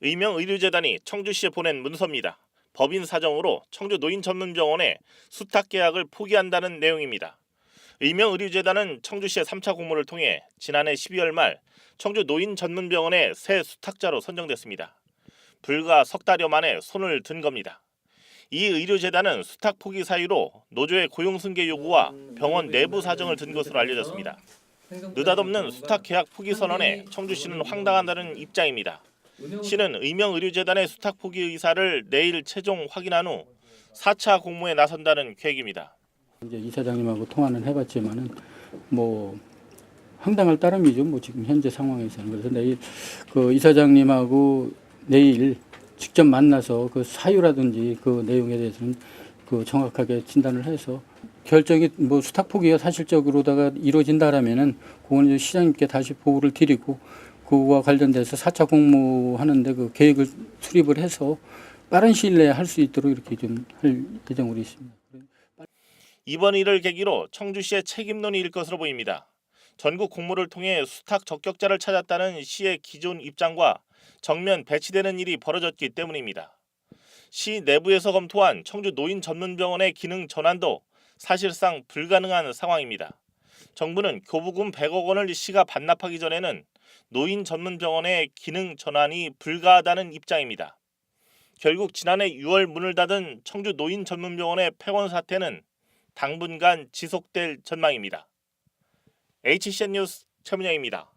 의명의료재단이 청주시에 보낸 문서입니다. 법인 사정으로 청주 노인전문병원에 수탁 계약을 포기한다는 내용입니다. 의명의료재단은 청주시의 3차 공모를 통해 지난해 12월 말 청주 노인전문병원의 새 수탁자로 선정됐습니다. 불과 석 달여 만에 손을 든 겁니다. 이 의료재단은 수탁 포기 사유로 노조의 고용 승계 요구와 병원 내부 사정을 든 것으로 알려졌습니다. 느닷없는 수탁 계약 포기 선언에 청주시는 황당하다는 입장입니다. 시는 의명 의료재단의 수탁 포기 의사를 내일 최종 확인한 후 4차 공모에 나선다는 계획입니다. 이제 이사장님하고 통화는 해봤지만은 뭐 황당할 따름이죠. 뭐 지금 현재 상황에서는 그래서 내일 그 이사장님하고 내일 직접 만나서 그 사유라든지 그 내용에 대해서는 그 정확하게 진단을 해서 결정이 뭐 수탁 포기가 사실적으로다가 이루어진다라면은 그거는 이제 시장님께 다시 보고를 드리고 그와 관련돼서 4차 공모하는데 그 계획을 수립을 해서 빠른 시일 내에 할 수 있도록 이렇게 좀 할 예정으로 있습니다. 이번 일을 계기로 청주시의 책임론이 일 것으로 보입니다. 전국 공모를 통해 수탁 적격자를 찾았다는 시의 기존 입장과 정면 배치되는 일이 벌어졌기 때문입니다. 시 내부에서 검토한 청주 노인 전문병원의 기능 전환도 사실상 불가능한 상황입니다. 정부는 교부금 100억 원을 시가 반납하기 전에는 노인 전문 병원의 기능 전환이 불가하다는 입장입니다. 결국 지난해 6월 문을 닫은 청주 노인 전문 병원의 폐원 사태는 당분간 지속될 전망입니다. HCN 뉴스 최문영입니다.